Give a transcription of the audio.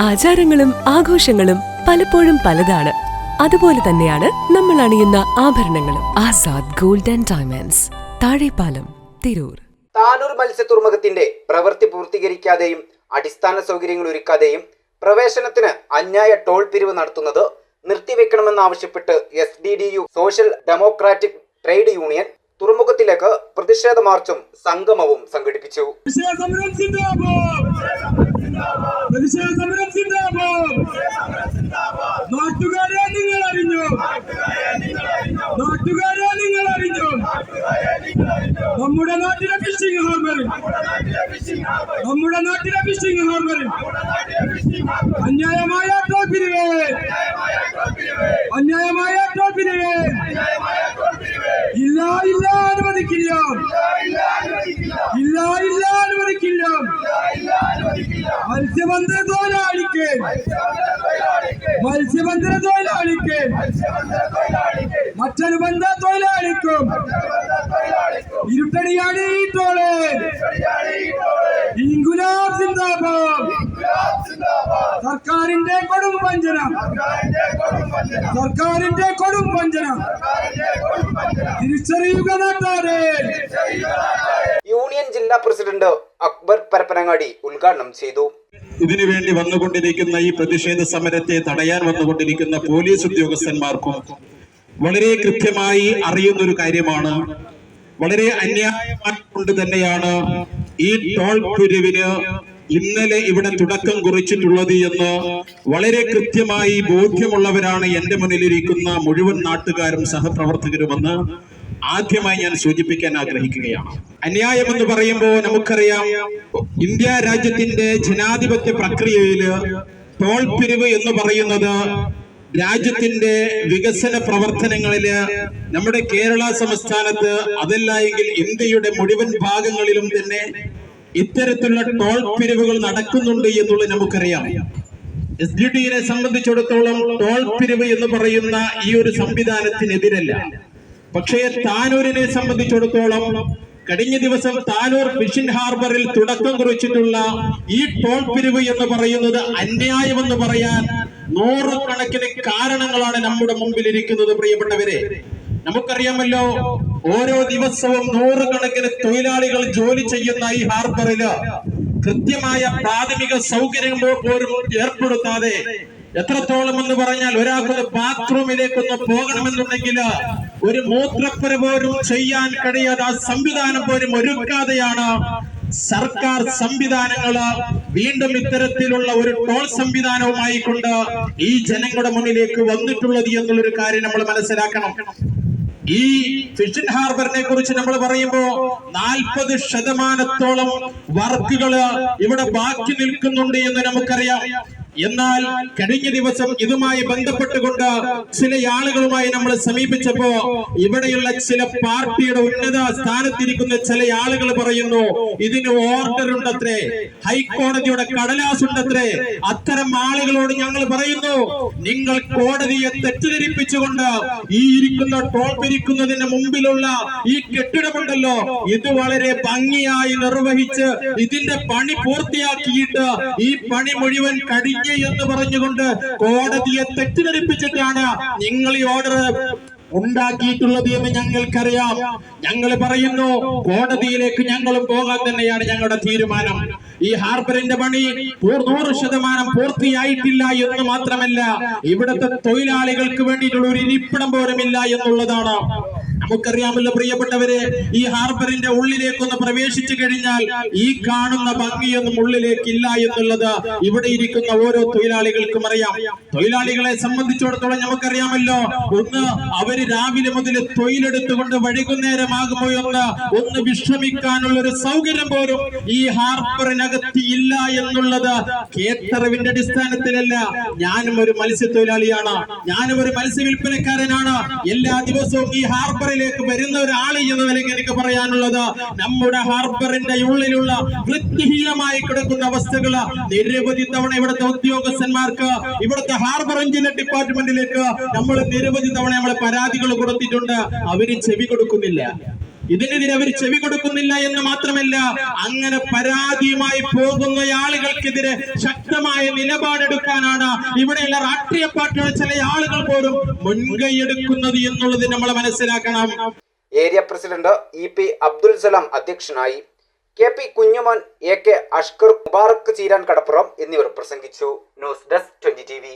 ആചാരങ്ങളും ആഘോഷങ്ങളും പലപ്പോഴും പലതാണ്. അതുപോലെ തന്നെയാണ് നമ്മൾ അണിയുന്ന ആഭരണങ്ങളും. Azad gold and diamonds Thazhepalam Tirur. Tanur മത്സ്യത്തുറമുഖത്തിന്റെ പ്രവൃത്തി പൂർത്തീകരിക്കാതെയും അടിസ്ഥാന സൗകര്യങ്ങൾ ഒരുക്കാതെയും പ്രവേശനത്തിന് അന്യായ ടോൾ പിരിവ് നടത്തുന്നത് നിർത്തിവെക്കണമെന്നാവശ്യപ്പെട്ട് S D T U social democratic trade union തുറമുഖത്തിലേക്ക് പ്രതിഷേധ മാർച്ചും സംഗമവും സംഘടിപ്പിച്ചു. പ്രതിഷേധ സമരം സിന്ദാബാദ്. നാട്ടുകാരെ നിങ്ങൾ അറിഞ്ഞു? നാട്ടുകാരെ നിങ്ങൾ അറിഞ്ഞു? നമ്മുടെ നാട്ടിലെ ഫിഷിംഗ് ഹാർബർ നമ്മുടെ നാട്ടിലെ ഫിഷിംഗ് ഹാർബർ അന്യായമായ ടോൾ പിരിവ് അന്യായമായ ടോൾ പിരിവ് ഇല്ല ഇല്ല അനുവദിക്കില്ല ഇല്ല ഇല്ല അനുവദിക്കില്ല മത്സ്യബന്ധന തൊഴിലാളിക്ക്. മത്സ്യബന്ധന തൊഴിലാളിക്ക്. മറ്റനുബന്ധ തൊഴിലാളിക്കും. ഇരുട്ടടിയാണ് ഈ ടോൾ സർക്കാരിന്റെ കൊടും വഞ്ചന. സർക്കാരിന്റെ കൊടും വഞ്ചന. തിരിച്ചറിയുക നാട്ടാരെ. യൂണിയൻ ജില്ലാ പ്രസിഡന്റ് അക്ബർ പരപ്പനങ്ങാടി ഉദ്ഘാടനം ചെയ്തു. ഇതിനു വേണ്ടി വന്നുകൊണ്ടിരിക്കുന്ന ഈ പ്രതിഷേധ സമരത്തെ തടയാൻ വന്നുകൊണ്ടിരിക്കുന്ന പോലീസ് ഉദ്യോഗസ്ഥന്മാർക്കും വളരെ കൃത്യമായി അറിയുന്ന ഒരു കാര്യമാണ്. വളരെ അന്യായമായി കൊണ്ട് തന്നെയാണ് ഈ ടോൾ പിരിവിന് ഇന്നലെ ഇവിടെ തുടക്കം കുറിച്ചിട്ടുള്ളത് എന്ന് വളരെ കൃത്യമായി ബോധ്യമുള്ളവരാണ് എന്റെ മുന്നിലിരിക്കുന്ന മുഴുവൻ നാട്ടുകാരും സഹപ്രവർത്തകരുമെന്ന് ആദ്യമായി ഞാൻ സൂചിപ്പിക്കാൻ ആഗ്രഹിക്കുകയാണ്. അന്യായം എന്ന് പറയുമ്പോൾ നമുക്കറിയാം ഇന്ത്യ രാജ്യത്തിന്റെ ജനാധിപത്യ പ്രക്രിയയിൽ ടോൾ പിരിവ് എന്ന് പറയുന്നത് രാജ്യത്തിന്റെ വികസന പ്രവർത്തനങ്ങളിൽ നമ്മുടെ കേരള സംസ്ഥാനത്ത് അതല്ല എങ്കിൽ ഇന്ത്യയുടെ മുഴുവൻ ഭാഗങ്ങളിലും തന്നെ ഇത്തരത്തിലുള്ള ടോൾ പിരിവുകൾ നടക്കുന്നുണ്ട് എന്നുള്ളത് നമുക്കറിയാം. എസ് ഡി ഡിയെ സംബന്ധിച്ചിടത്തോളം ടോൾ പിരിവ് എന്ന് പറയുന്ന ഈ ഒരു സംവിധാനത്തിനെതിരല്ല. പക്ഷേ താനൂരിനെ സംബന്ധിച്ചിടത്തോളം കഴിഞ്ഞ ദിവസം താനൂർ ഫിഷിംഗ് ഹാർബറിൽ തുടക്കം കുറിച്ചിട്ടുള്ള ഈ ടോൾ പിരിവ് എന്ന് പറയുന്നത് അന്യായമെന്ന് പറയാൻ നൂറുകണക്കിന് കാരണങ്ങളാണ് നമ്മുടെ മുമ്പിൽ ഇരിക്കുന്നത് പ്രിയപ്പെട്ടവരെ. നമുക്കറിയാമല്ലോ ഓരോ ദിവസവും നൂറുകണക്കിന് തൊഴിലാളികൾ ജോലി ചെയ്യുന്ന ഈ ഹാർബറിൽ കൃത്യമായ പ്രാഥമിക സൗകര്യങ്ങൾ പോലും ഏർപ്പെടുത്താതെ എത്രത്തോളം എന്ന് പറഞ്ഞാൽ ഒരാൾക്ക് ബാത്റൂമിലേക്കൊന്ന് പോകണമെന്നുണ്ടെങ്കിൽ ഒരു മൂത്രപ്പുര പോലും ചെയ്യാൻ കഴിയാതെ ആ സംവിധാനം പോലും ഒരുക്കാതെയാണ് സർക്കാർ സംവിധാനങ്ങൾ വീണ്ടും ഇത്തരത്തിലുള്ള ഒരു ടോൾ സംവിധാനവുമായി കൊണ്ട് ഈ ജനങ്ങളുടെ മുന്നിലേക്ക് വന്നിട്ടുള്ളത് എന്നുള്ളൊരു കാര്യം നമ്മൾ മനസ്സിലാക്കണം. ഈ ഫിഷൻ ഹാർബറിനെ കുറിച്ച് നമ്മൾ പറയുമ്പോ നാൽപ്പത് ശതമാനത്തോളം വർക്കുകൾ ഇവിടെ ബാക്കി നിൽക്കുന്നുണ്ട് എന്ന് നമുക്കറിയാം. എന്നാൽ കഴിഞ്ഞ ദിവസം ഇതുമായി ബന്ധപ്പെട്ടുകൊണ്ട് ചില ആളുകളുമായി നമ്മൾ സമീപിച്ചപ്പോ ഇവിടെയുള്ള ചില പാർട്ടിയുടെ ഉന്നത സ്ഥാനത്തിരിക്കുന്ന ചില ആളുകൾ പറയുന്നു ഇതിന് ഓർഡർ ഉണ്ടത്രേ ഹൈക്കോടതിയുടെ കടലാസ് ഉണ്ടത്രേ. അത്തരം ആളുകളോട് ഞങ്ങൾ പറയുന്നു നിങ്ങൾ കോടതിയെ തെറ്റിദ്ധരിപ്പിച്ചുകൊണ്ട് ഈ ഇരിക്കുന്ന ടോൾ പിരിക്കുന്നതിന് മുമ്പിലുള്ള ഈ കെട്ടിടമുണ്ടല്ലോ ഇത് വളരെ ഭംഗിയായി നിർവഹിച്ച് ഇതിന്റെ പണി പൂർത്തിയാക്കിയിട്ട് ഈ പണി മുഴുവൻ കഴിഞ്ഞ് എന്ന് പറഞ്ഞുകൊണ്ട് കോടതിയെ തെറ്റിദ്ധരിപ്പിച്ചിട്ടാണ് നിങ്ങൾ ഈ ഓർഡർ ഉണ്ടാക്കിയിട്ടുള്ളത് എന്ന് ഞങ്ങൾക്കറിയാം. ഞങ്ങൾ പറയുന്നു കോടതിയിലേക്ക് ഞങ്ങളും പോകാൻ തന്നെയാണ് ഞങ്ങളുടെ തീരുമാനം. ഈ ഹാർബറിന്റെ പണി നൂറ് ശതമാനം പൂർത്തിയായിട്ടില്ല എന്ന് മാത്രമല്ല ഇവിടുത്തെ തൊഴിലാളികൾക്ക് വേണ്ടിയിട്ടുള്ള ഒരു ഇരിപ്പിടം പോലുമില്ല എന്നുള്ളതാണ്. നമുക്കറിയാമല്ലോ പ്രിയപ്പെട്ടവരെ ഈ ഹാർബറിന്റെ ഉള്ളിലേക്കൊന്ന് പ്രവേശിച്ചു കഴിഞ്ഞാൽ ഈ കാണുന്ന ഭംഗിയൊന്നും ഉള്ളിലേക്കില്ല എന്നുള്ളത് ഇവിടെ ഇരിക്കുന്ന ഓരോ തൊഴിലാളികൾക്കും അറിയാം. തൊഴിലാളികളെ സംബന്ധിച്ചിടത്തോളം നമുക്കറിയാമല്ലോ ഒന്ന് അവർ രാവിലെ മുതൽ തൊഴിലെടുത്തുകൊണ്ട് വൈകുന്നേരമാകുമോ എന്ന് ഒന്ന് വിശ്രമിക്കാനുള്ള ഒരു സൗകര്യം പോലും ഈ ഹാർബറിനകത്ത് ഇല്ല എന്നുള്ളത് കേട്ടറിവിന്റെ അടിസ്ഥാനത്തിലല്ല. ഞാനും ഒരു മത്സ്യത്തൊഴിലാളിയാണ്. ഞാനും ഒരു മത്സ്യ വിൽപ്പനക്കാരനാണ് എല്ലാ ദിവസവും ഈ ഹാർബറിലേക്ക് വരുന്ന ഒരാൾ എന്ന നിലയ്ക്ക് എനിക്ക് പറയാനുള്ളത് നമ്മുടെ ഹാർബറിന്റെ ഉള്ളിലുള്ള വൃത്തിഹീനമായി കിടക്കുന്ന അവസ്ഥകൾ നിരവധി തവണ ഇവിടുത്തെ ഉദ്യോഗസ്ഥന്മാർക്ക് ഇവിടുത്തെ ഹാർബർ എഞ്ചിനീയർ ഡിപ്പാർട്ട്മെന്റിലേക്ക് നമ്മൾ നിരവധി തവണ നമ്മൾ പരാതികൾ കൊടുത്തിട്ടുണ്ട്. അവർ ചെവി കൊടുക്കുന്നില്ല. ഇതിനെതിരെ അവർ ചെവി കൊടുക്കുന്നില്ല എന്ന് മാത്രമല്ല അങ്ങനെ പരാതിയുമായി പോകുന്ന ആളുകൾക്കെതിരെ ശക്തമായ നിലപാടെടുക്കാനാണ് ഇവിടെയുള്ള രാഷ്ട്രീയ പാർട്ടികൾ ചില ആളുകൾ പോലും മുൻകൈയെടുക്കുന്നത് എന്നുള്ളത് നമ്മൾ മനസ്സിലാക്കണം. Area president E P Abdul Salam അധ്യക്ഷനായി K P Kunjumon A K Ashkar Mubarak Cheeran Kadappuram എന്നിവർ പ്രസംഗിച്ചു. News desk twenty T